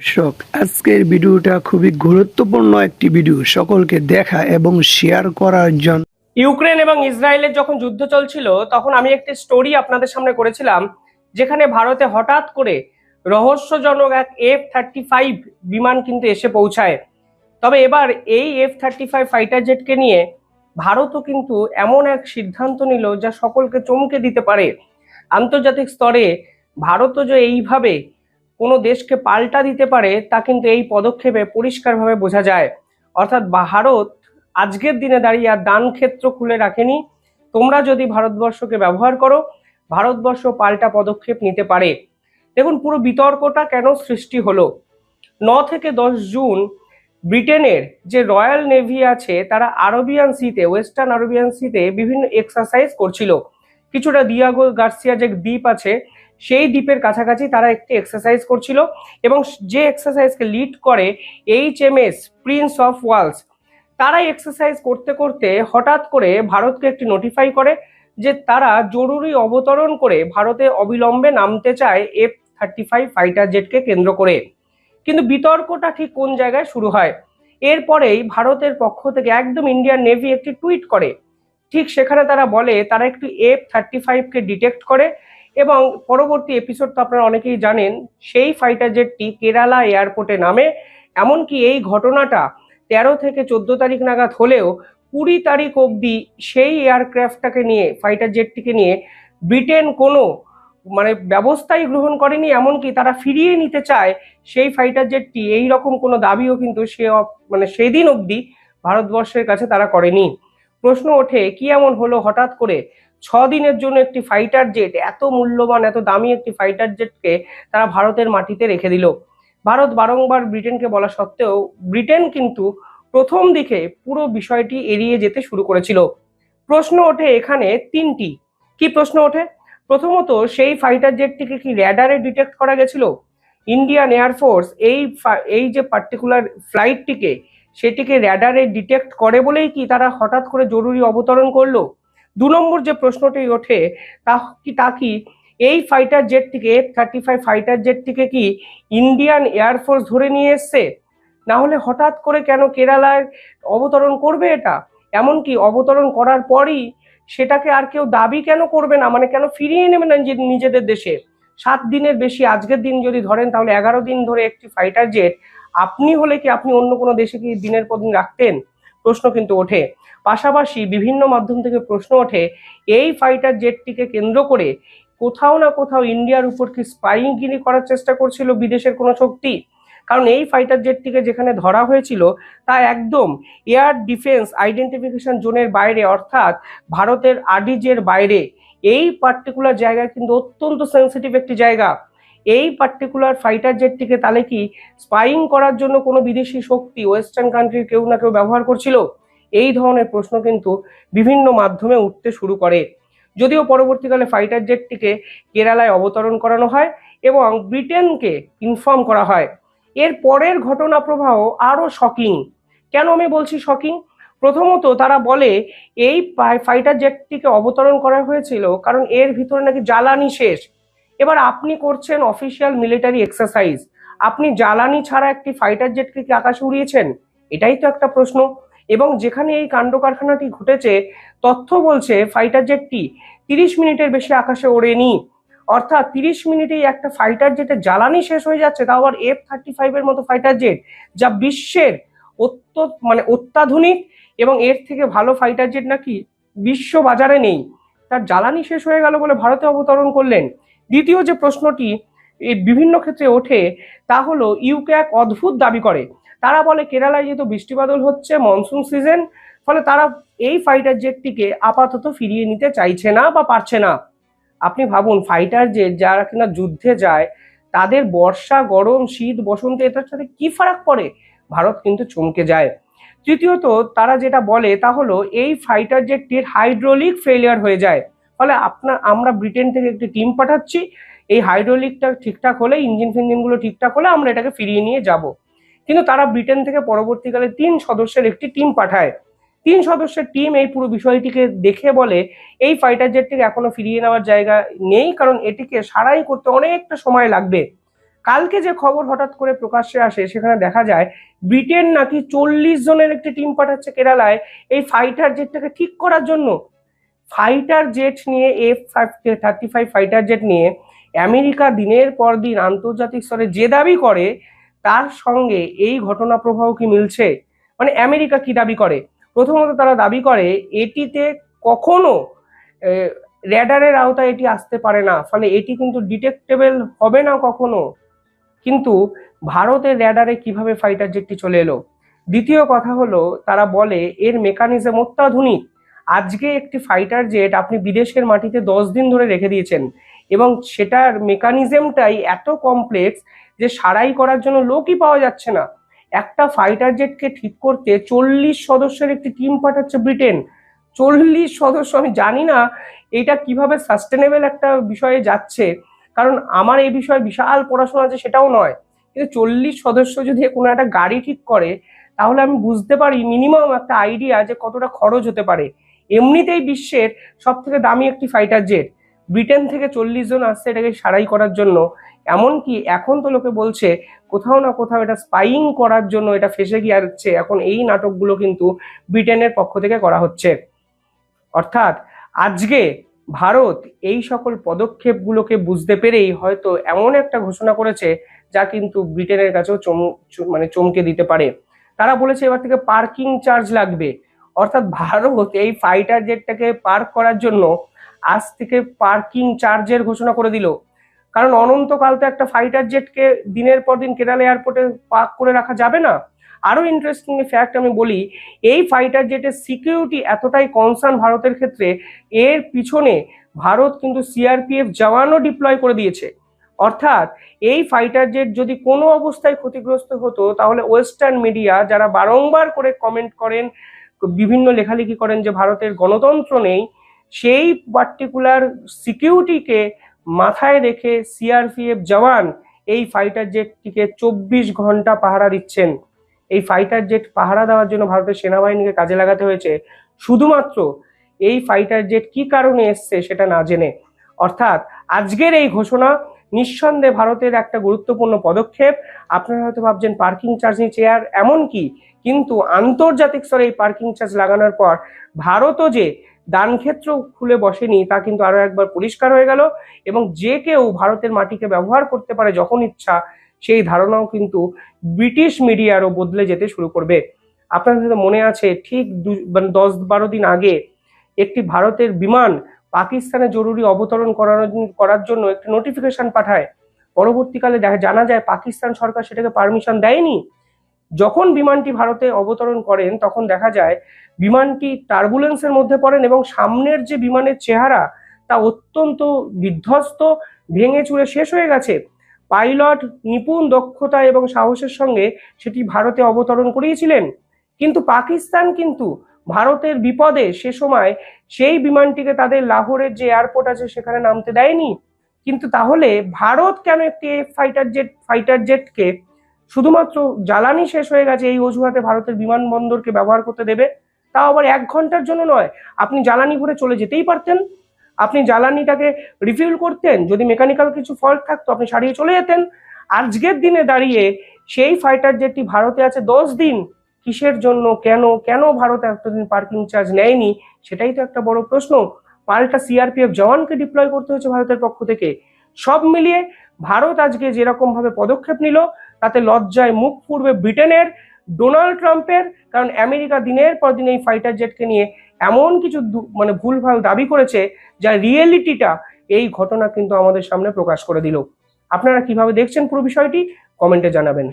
দর্শক, আজকের ভিডিওটা খুবই গুরুত্বপূর্ণ একটি ভিডিও। সকলকে দেখা এবং শেয়ার করার জন্য। ইউক্রেন এবং ইসরায়েলের যখন যুদ্ধ চলছিল, তখন আমি একটি স্টোরি আপনাদের সামনে করেছিলাম, যেখানে ভারতে হঠাৎ করে রহস্যজনক এক এফ থার্টি ফাইভ বিমান কিন্তু এসে পৌঁছায়। তবে এবার এই এফ থার্টি ফাইভ ফাইটার জেটকে নিয়ে ভারতও কিন্তু এমন এক সিদ্ধান্ত নিল যা সকলকে চমকে দিতে পারে। আন্তর্জাতিক স্তরে ভারতও যে এইভাবে কোনো দেশকে পাল্টা দিতে পারে, তা কিন্তু এই পদক্ষেপে পরিষ্কারভাবে বোঝা যায়। অর্থাৎ ভারত আজকের দিনে দাঁড়িয়ে আর দান ক্ষেত্র খুলে রাখেনি। তোমরা যদি ভারতবর্ষকে ব্যবহার করো, ভারতবর্ষ পাল্টা পদক্ষেপ নিতে পারে। দেখুন, পুরো বিতর্কটা কেন সৃষ্টি হলো? ন থেকে দশ জুন ব্রিটেনের যে রয়্যাল নেভি আছে, তারা আরবিয়ান সিতে, ওয়েস্টার্ন আরবিয়ান সিতে বিভিন্ন এক্সারসাইজ করছিল। কিছুটা দিয়াগো গার্সিয়া যে দ্বীপ আছে সেই দ্বীপের কাছাকাছি তারা একটি এক্সারসাইজ করছিল এবং যে এক্সারসাইজকে লিড করে H M S Prince of Wales তারা এক্সারসাইজ করতে করতে হঠাৎ করে ভারতকে একটি নোটিফাই করে যে তারা জরুরি অবতরণ করে ভারতে অবিলম্বে নামতে চায় এফ থার্টি ফাইভ ফাইটার জেটকে কেন্দ্র করে। কিন্তু বিতর্কটা ঠিক কোন জায়গায় শুরু হয়? এরপরেই ভারতের পক্ষ থেকে একদম ইন্ডিয়ান নেভি একটি টুইট করে। ঠিক সেখানে তারা বলে, তারা একটু এফ থার্টি ফাইভকে ডিটেক্ট করে এবং পরবর্তী এপিসোড তো আপনারা অনেকেই জানেন, সেই ফাইটার জেটটি কেরালা এয়ারপোর্টে নামে। এমনকি এই ঘটনাটা তেরো থেকে চোদ্দ তারিখ নাগাদ হলেও কুড়ি তারিখ অবধি সেই এয়ারক্রাফটটাকে নিয়ে ফাইটার জেটটিকে নিয়ে ব্রিটেন কোনো মানে ব্যবস্থাই গ্রহণ করেনি, এমনকি তারা ফিরিয়ে নিতে চায় সেই ফাইটার জেটটি এই রকম কোনো দাবিও কিন্তু সে মানে সেদিন অবধি ভারতবর্ষের কাছে তারা করেনি। প্রশ্ন ওঠে, কি এমন হলো হঠাৎ করে? দিনের জন্য একটি ফাইটার জেট এত মূল্যবান, এত দামি একটি ফাইটার জেটকে তারা ভারতের মাটিতে রেখে দিল। ভারত বারংবার ব্রিটেনকে বলা সত্ত্বেও ব্রিটেন কিন্তু প্রথম দিকে পুরো বিষয়টি এড়িয়ে যেতে শুরু করেছিল। প্রশ্ন ওঠে এখানে তিনটি। কি প্রশ্ন ওঠে? প্রথমত, সেই ফাইটার জেটটিকে কি র্যাডারে ডিটেক্ট করা গেছিল? ইন্ডিয়ান এয়ারফোর্স এই এই যে পার্টিকুলার ফ্লাইটটিকে সেটিকে র্যাডারে ডিটেক্ট করে বলেই কি তারা হঠাৎ করে জরুরি অবতরণ করল? দু নম্বর যে প্রশ্নটি ওঠে, তা কি তা কি? এই ফাইটার জেটটিকে এফ থার্টি ফাইভ ফাইটার জেটটিকে কি ইন্ডিয়ান এয়ারফোর্স ধরে নিয়ে এসছে? না হলে হঠাৎ করে কেন কেরালায় অবতরণ করবে এটা? এমনকি অবতরণ করার পরই সেটাকে আর কেউ দাবি কেন করবে না? মানে কেন ফিরিয়ে নেবে না নিজেদের দেশে? সাত দিনের বেশি, আজকের দিন যদি ধরেন, তাহলে এগারো দিন ধরে একটি ফাইটার জেট আপনি হলে কি আপনি অন্য কোনো দেশে কি দিনের পর দিন রাখতেন? প্রশ্ন কিন্তু ওঠে। পাশাপাশি বিভিন্ন মাধ্যম থেকে প্রশ্ন ওঠে, এই ফাইটার জেটটিকে কেন্দ্র করে কোথাও না কোথাও ইন্ডিয়ার উপর কি স্পাইং গিরি করার চেষ্টা করছিল বিদেশের কোনো শক্তি? কারণ এই ফাইটার জেটটিকে যেখানে ধরা হয়েছিল, তা একদম এয়ার ডিফেন্স আইডেন্টিফিকেশন জোনের বাইরে, অর্থাৎ ভারতের আডিজের বাইরে। এই পার্টিকুলার জায়গা কিন্তু অত্যন্ত সেন্সিটিভ একটি জায়গা। এই পার্টিকুলার ফাইটার জেটটিকে তাহলে কি স্পাইং করার জন্য কোনো বিদেশি শক্তি ওয়েস্টার্ন কান্ট্রির কেউ না কেউ ব্যবহার করছিল? এই ধরনের প্রশ্ন কিন্তু বিভিন্ন মাধ্যমে উঠতে শুরু করে। যদিও পরবর্তীকালে ফাইটার জেটটিকে কেরালায় অবতরণ করানো হয় এবং ব্রিটেনকে ইনফর্ম করা হয়। এর পরের ঘটনা প্রবাহ আরও শকিং কেন আমি বলছি শকিং প্রথমত তারা বলে, এই ফাইটার জেটটিকে অবতরণ করা হয়েছিল কারণ এর ভিতরে নাকি জ্বালানি শেষ। এবার আপনি করছেন অফিসিয়াল মিলিটারি এক্সারসাইজ আপনি জ্বালানি ছাড়া একটি ফাইটার জেটকে কি আকাশে উড়িয়েছেন? এটাই তো একটা প্রশ্ন। এবং যেখানে এই কাণ্ড কারখানাটি ঘটেছে, তথ্য বলছে ফাইটার জেটটি তিরিশ মিনিটের বেশি আকাশে ওড়েনি। অর্থাৎ তিরিশ মিনিটেই একটা ফাইটার জেটের জ্বালানি শেষ হয়ে যাচ্ছে, তাও আবার এফ থার্টি ফাইভের মতো ফাইটার জেট যা বিশ্বের অত্য মানে অত্যাধুনিক এবং এর থেকে ভালো ফাইটার জেট নাকি বিশ্ব বাজারে নেই। তার জ্বালানি শেষ হয়ে গেল বলে ভারতে অবতরণ করলেন। দ্বিতীয় যে প্রশ্নটি বিভিন্ন ক্ষেত্রে ওঠে তা হলো ইউকে এক অদ্ভুত দাবি করে। তারা বলে, কেরালায় যেহেতু বৃষ্টিবাদল হচ্ছে মনসুন সিজন ফলে তারা এই ফাইটার জেটটিকে আপাতত ফিরিয়ে নিতে চাইছে না বা পারছে না। আপনি ভাবুন ফাইটার জেট যারা কিনা যুদ্ধে যায়, তাদের বর্ষা, গরম, শীত, বসন্ত, এটার সাথে কি ফারাক পড়ে? ভারত কিন্তু চমকে যায়। তৃতীয়ত, তারা যেটা বলে তা হলো, এই ফাইটার জেটটির হাইড্রোলিক ফেলিয়ার হয়ে যায়। ফলে আপনার, আমরা ব্রিটেন থেকে একটি টিম পাঠাচ্ছি, এই হাইড্রোলিকটা ঠিকঠাক হলে ইঞ্জিন ফিঞ্জিনগুলো ঠিকঠাক হলে আমরা এটাকে ফিরিয়ে নিয়ে যাব। কিন্তু তারা ব্রিটেন থেকে পরবর্তীকালে তিন সদস্যের একটি টিম পাঠায়। তিন সদস্যের টিম এই পুরো বিষয়টিকে দেখে বলে, এই ফাইটার জেটটিকে এখনও ফিরিয়ে নেওয়ার জায়গা নেই, কারণ এটিকে সারাই করতে অনেকটা সময় লাগবে। কালকে যে খবর হঠাৎ করে প্রকাশ্যে আসে, সেখানে দেখা যায় ব্রিটেন নাকি চল্লিশ জনের একটি টিম পাঠাচ্ছে কেরালায়, এই ফাইটার জেটটাকে ঠিক করার জন্য। ফাইটার জেট নিয়ে F five thirty five fighter jet নিয়ে আমেরিকা দিনের পর দিন আন্তর্জাতিক স্তরে যে দাবি করে, তার সঙ্গে এই ঘটনা প্রবাহ কি মিলছে? মানে আমেরিকা কি দাবি করে? প্রথমত তারা দাবি করে, এটিতে কখনো র্যাডারের আওতায় এটি আসতে পারে না। ফলে এটি কিন্তু ডিটেক্টেবল হবে না কখনো। কিন্তু ভারতের র্যাডারে কীভাবে ফাইটার জেটটি চলে এলো? দ্বিতীয় কথা হলো, তারা বলে, এর মেকানিজম অত্যাধুনিক। আজকে একটি ফাইটার জেট আপনি বিদেশের মাটিতে দশ দিন ধরে রেখে দিয়েছেন এবং সেটার মেকানিজমটাই এত কমপ্লেক্স যে সারাই করার জন্য লোকই পাওয়া যাচ্ছে না। একটা ফাইটার জেটকে ঠিক করতে চল্লিশ সদস্যের একটি টিম পাঠাচ্ছে ব্রিটেন চল্লিশ সদস্য, আমি জানি না এটা কীভাবে সাস্টেনেবল একটা বিষয়ে যাচ্ছে, কারণ আমার এই বিষয়ে বিশাল পড়াশোনা আছে সেটাও নয়। কিন্তু চল্লিশ সদস্য যদি কোনো একটা গাড়ি ঠিক করে, তাহলে আমি বুঝতে পারি মিনিমাম একটা আইডিয়া যে কতটা খরচ হতে পারে। এমনিতেই বিশ্বের সব থেকে দামি একটি ফাইটার জেট ব্রিটেন থেকে চল্লিশ জন আসছে এটাকে সারাই করার জন্য। এমনকি এখন তো লোকে বলছে, কোথাও না কোথাও এটা স্পাইং করার জন্য এটা ফেসে গিয়ে যাচ্ছে এখন এই নাটকগুলো কিন্তু ব্রিটেনের পক্ষ থেকে করা হচ্ছে। অর্থাৎ আজকে ভারত এই সকল পদক্ষেপগুলোকে বুঝতে পেরেই হয়তো এমন একটা ঘোষণা করেছে, যা কিন্তু ব্রিটেনের কাছেও চম- মানে চমকে দিতে পারে। তারা বলেছে এবার থেকে পার্কিং চার্জ লাগবে। অর্থাৎ ভারত এই ফাইটার জেটটাকে পার্ক করার জন্য আজ থেকে পার্কিং চার্জের ঘোষণা করে দিল। কারণ অনন্তকাল তো একটা ফাইটার জেটকে দিনের পর দিন কেরালা এয়ারপোর্টে পার্ক করে রাখা যাবে না। আরও ইন্টারেস্টিং ফ্যাক্ট আমি বলি, এই ফাইটার জেটের সিকিউরিটি এতটাই কনসার্ন ভারতের ক্ষেত্রে, এর পিছনে ভারত কিন্তু সিআরপিএফ জওয়ানও ডিপ্লয় করে দিয়েছে। অর্থাৎ এই ফাইটার জেট যদি কোনো অবস্থায় ক্ষতিগ্রস্ত হতো, তাহলে ওয়েস্টার্ন মিডিয়া যারা বারংবার করে কমেন্ট করেন বিভিন্ন লেখালেখি করেন যে ভারতের গণতন্ত্র নেই, সেই পার্টিকুলার সিকিউরিটিকে মাথায় রেখে সিআরপিএফ জওয়ান এই ফাইটার জেটটিকে চব্বিশ ঘণ্টা পাহারা দিচ্ছেন। এই ফাইটার জেট পাহারা দেওয়ার জন্য ভারতের সেনাবাহিনীকে কাজে লাগাতে হয়েছে। শুধুমাত্র এই ফাইটার জেট কি কারণে এসছে সেটা না জেনে। অর্থাৎ আজকের এই ঘোষণা নিঃসন্দেহে ভারতের একটা গুরুত্বপূর্ণ পদক্ষেপ। আপনারা হয়তো ভাবছেন, পার্কিং চার্জ চেয়ার এমন কি কিন্তু আন্তর্জাতিক স্তরে এই পার্কিং চার্জ লাগানোর পর ভারতও যে দানক্ষেত্র খুলে বসেনি, তা কিন্তু আরও একবার পরিষ্কার হয়ে গেল এবং যে কেউ ভারতের মাটিকে ব্যবহার করতে পারে যখন ইচ্ছা, সেই ধারণাও কিন্তু ব্রিটিশ মিডিয়ারও বদলে যেতে শুরু করবে। আপনাদের মনে আছে ঠিক মানে দশ বারো দিন আগে একটি ভারতের বিমান পাকিস্তানে জরুরি অবতরণ করার জন্য একটি নোটিফিকেশন পাঠায়। পরবর্তীকালে জানা যায় পাকিস্তান সরকার সেটাকে পারমিশন দেয়নি। যখন বিমানটি ভারতে অবতরণ করেন, তখন দেখা যায় বিমানটি টার্বুলেন্সের মধ্যে পড়েন এবং সামনের যে বিমানের চেহারা, তা অত্যন্ত বিধ্বস্ত, ভেঙে চুরে শেষ হয়ে গেছে। পাইলট নিপুণ দক্ষতা এবং সাহসের সঙ্গে সেটি ভারতে অবতরণ করিয়েছিলেন। কিন্তু পাকিস্তান কিন্তু ভারতের বিপদে সে সময় সেই বিমানটিকে তাদের লাহোরের যে এয়ারপোর্ট আছে, সেখানে নামতে দেয়নি। কিন্তু তাহলে ভারত কেন একটি ফাইটার জেট ফাইটার জেটকে শুধুমাত্র জ্বালানি শেষ হয়ে গেছে এই অজুহাতে ভারতের বিমানবন্দরকে ব্যবহার করতে দেবে, তাও আবার এক ঘণ্টার জন্য নয়। আপনি জ্বালানি ভরে চলে যেতেই পারতেন। আপনি জ্বালানিটাকে রিফিল করতেন, যদি মেকানিক্যাল কিছু ফল্ট থাকতো, আপনি সারিয়ে চলে যেতেন। আজকের দিনে দাঁড়িয়ে সেই ফাইটার জেটটি ভারতে আছে দশ দিন। কিসের জন্য, কেন কেন ভারত এতদিন পার্কিং চার্জ নেয়নি, সেটাই তো একটা বড় প্রশ্ন। পাল্টা সিআরপিএফ জওয়ানকে ডিপ্লয় করতে হয়েছে ভারতের পক্ষ থেকে। সব মিলিয়ে ভারত আজকে যেরকম ভাবে পদক্ষেপ নিল তাতে লজ্জায় মুখ ফুটবে ব্রিটেনের ডোনাল্ড ট্রাম্পের, কারণ আমেরিকা দিনের পর দিন এই ফাইটার জেটকে নিয়ে এমন কিছু মানে ভুলভাল দাবি করেছে, যা রিয়েলিটিটা এই ঘটনা কিন্তু আমাদের সামনে প্রকাশ করে দিল। আপনারা কীভাবে দেখছেন পুরো বিষয়টি, কমেন্টে জানাবেন।